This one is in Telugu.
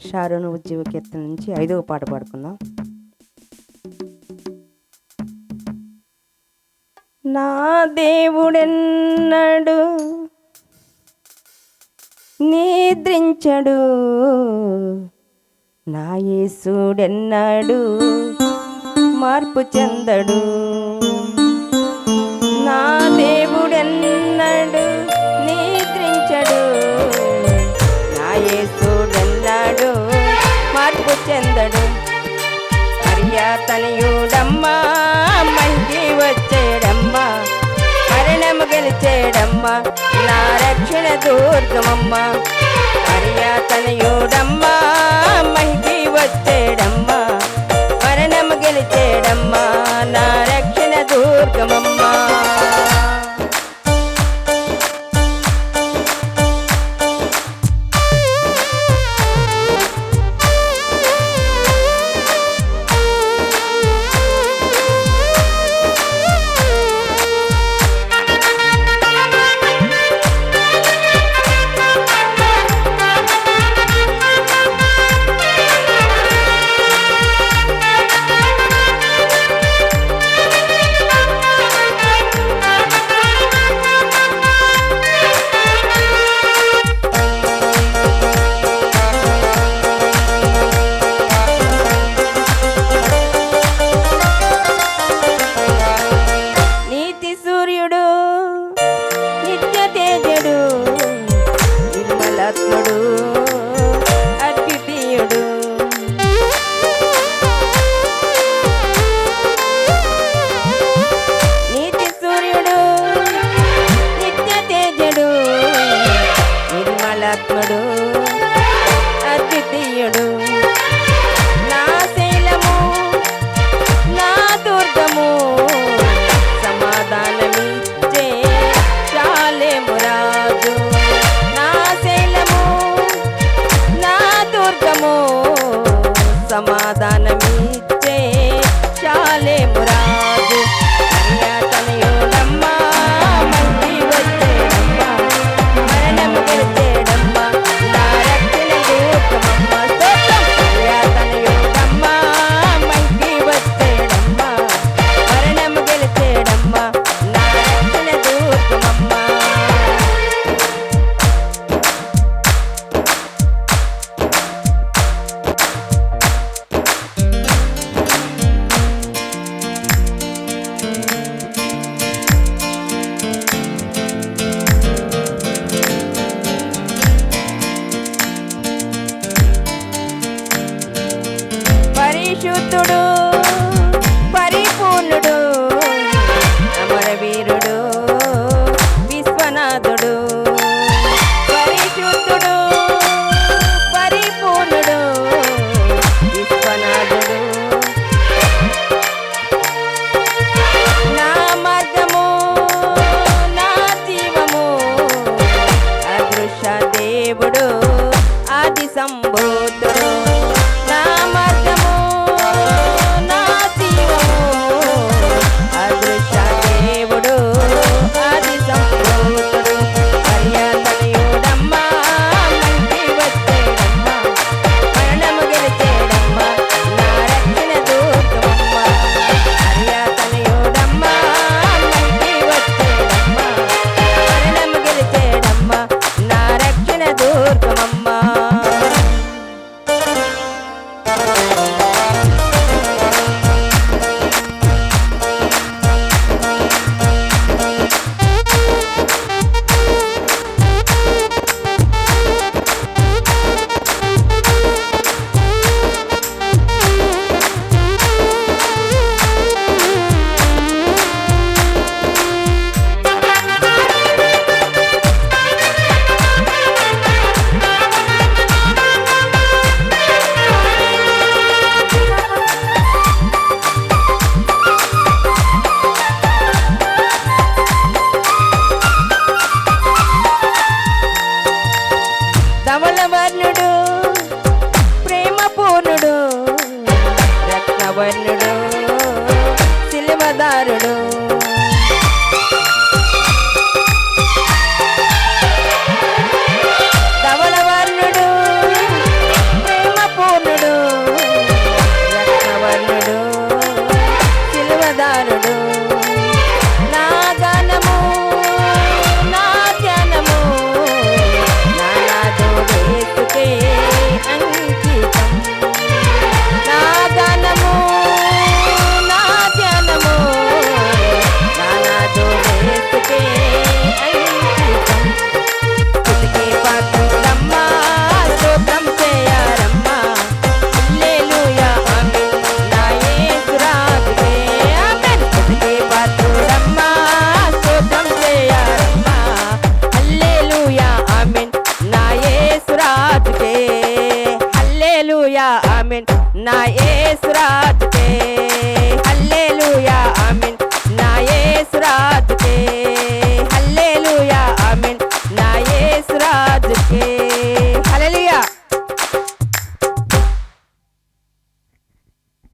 షారోను ఉద్యోగ కీర్తన నుంచి ఐదవ పాట పాడుకుందాం. నా దేవుడెన్నడు నిద్రించడు నా యేసుడెన్నడు మార్పు చెందడు. మధ్య తనయుడమ్మా మంచి వచ్చేడమ్మా మరణము గెలిచేడమ్మా నా రక్షణ దుర్గమమ్మ మర్యా amar. చుతుడు కర్ణుడు